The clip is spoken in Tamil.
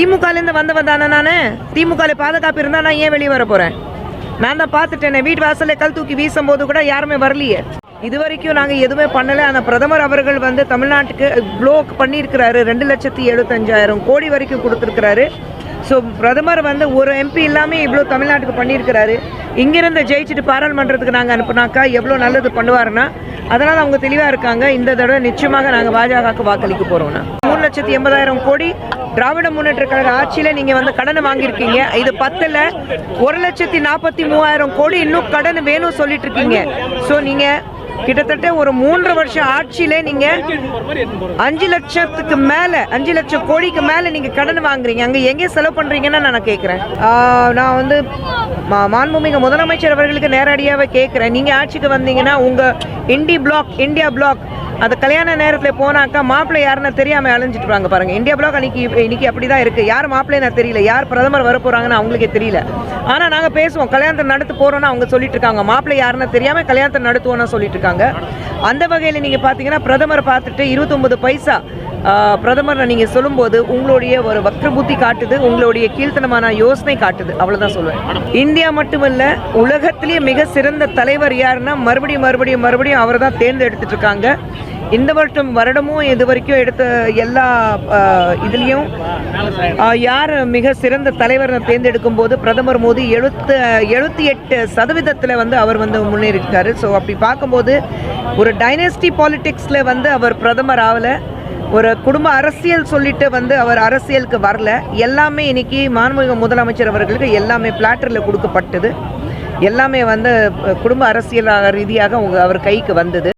திமுகலேருந்து வந்தவன் தானே நான்? திமுகவில் பாதுகாப்பு இருந்தால் நான் ஏன் வெளியே வர போகிறேன் நான் தான் பார்த்துட்டேனே வீட்டு வாசலில் கல் தூக்கி வீசும் போது கூட யாருமே வரலையே. இது வரைக்கும் நாங்கள் எதுவுமே பண்ணலை. அந்த பிரதமர் அவர்கள் வந்து தமிழ்நாட்டுக்கு ப்ளோக் பண்ணியிருக்கிறாரு. ரெண்டு லட்சத்தி எழுபத்தஞ்சாயிரம் கோடி வரைக்கும் கொடுத்துருக்கிறாரு. ஸோ பிரதமர் வந்து ஒரு எம்பி இல்லாமல் இவ்வளோ தமிழ்நாட்டுக்கு பண்ணியிருக்கிறாரு. இங்கிருந்து ஜெயிச்சுட்டு பாராளுமன்றத்துக்கு நாங்கள் அனுப்புனாக்கா எவ்வளோ நல்லது பண்ணுவாருன்னா அதனால் அவங்க தெளிவாக இருக்காங்க. இந்த தடவை நிச்சயமாக நாங்கள் பாஜகவுக்கு வாக்களிக்க போகிறோம்னா மூணு லட்சத்தி எண்பதாயிரம் கோடி திராவிட முன்னேற்ற கழக ஆட்சியில் நீங்கள் வந்து கடனை வாங்கியிருக்கீங்க. இது பத்தில் ஒரு லட்சத்தி நாற்பத்தி மூவாயிரம் கோடி இன்னும் கடன் வேணும் சொல்லிட்டு இருக்கீங்க. ஸோ நீங்கள் கிட்டத்தட்ட ஒரு மூன்று வருஷம் ஆட்சியில நீங்க அஞ்சு லட்சத்துக்கு மேல அஞ்சு லட்சம் கோடிக்கு மேல நீங்க கடன் வாங்குறீங்க. அங்க எங்க செலவு பண்றீங்கன்னு நான் கேட்கிறேன் ஆஹ் நான் வந்து மா- மாண்புமிகு முதலமைச்சர் அவர்களுக்கு நேரடியாகவே கேட்குறேன் நீங்க ஆட்சிக்கு வந்தீங்கன்னா உங்க இண்டி பிளாக் இந்தியா பிளாக் அது கல்யாண நேரத்தில் போனாக்கா மாப்பிள்ளை யாருன்னு தெரியாம அழிஞ்சிட்டு வாங்க பாருங்க. இந்தியா பிளாக் அன்னைக்கு இன்னைக்கு அப்படிதான் இருக்கு. யார் மாப்பிள்ளைன்னு தெரியல. யார் பிரதமர் வர போறாங்கன்னு அவங்களுக்கே தெரியல. ஆனா நாங்க பேசுவோம். கல்யாணத்தை நடத்து போகிறோன்னு அவங்க சொல்லிட்டு இருக்காங்க. மாப்பிள்ளை யாருன்னு தெரியாம கல்யாணத்தை நடத்துவோம்னு சொல்லிட்டு இருக்காங்க. அந்த வகையில் நீங்க பாத்தீங்கன்னா பிரதமர் பார்த்துட்டு 29 பைசா பிரதமர் நீங்க சொல்லும்போது உங்களுடைய ஒரு வக்ரபுத்தி காட்டுது உங்களுடைய கீழ்த்தனமான யோசனை காட்டுது. அவ்வளவுதான் சொல்லுவேன். இந்தியா மட்டுமல்ல உலகத்திலேயே மிக சிறந்த தலைவர் யாருன்னா மறுபடியும் மறுபடியும் மறுபடியும் அவர் தான் தேர்ந்தெடுத்துட்டு இருக்காங்க. இந்த வருஷம் வருடமும் இது வரைக்கும் எடுத்த எல்லா இதுலேயும் யார் மிக சிறந்த தலைவர் தேர்ந்தெடுக்கும் போது பிரதமர் மோடி எழுத்து எழுபத்தி எட்டு சதவீதத்தில் வந்து அவர் வந்து முன்னேறியிருக்காரு. ஸோ அப்படி பார்க்கும்போது ஒரு டைனஸ்டி பாலிடிக்ஸில் வந்து அவர் பிரதமர் ஆகலை ஒரு குடும்ப அரசியல் சொல்லிட்டு வந்து அவர் அரசியலுக்கு வரல. எல்லாமே இன்னைக்கு மாண்புமிகு முதலமைச்சர் அவர்களுக்கு எல்லாமே பிளாட்டரில் கொடுக்கப்பட்டது. எல்லாமே வந்து குடும்ப அரசியல் ரீதியாக அவங்க அவர் கைக்கு வந்தது.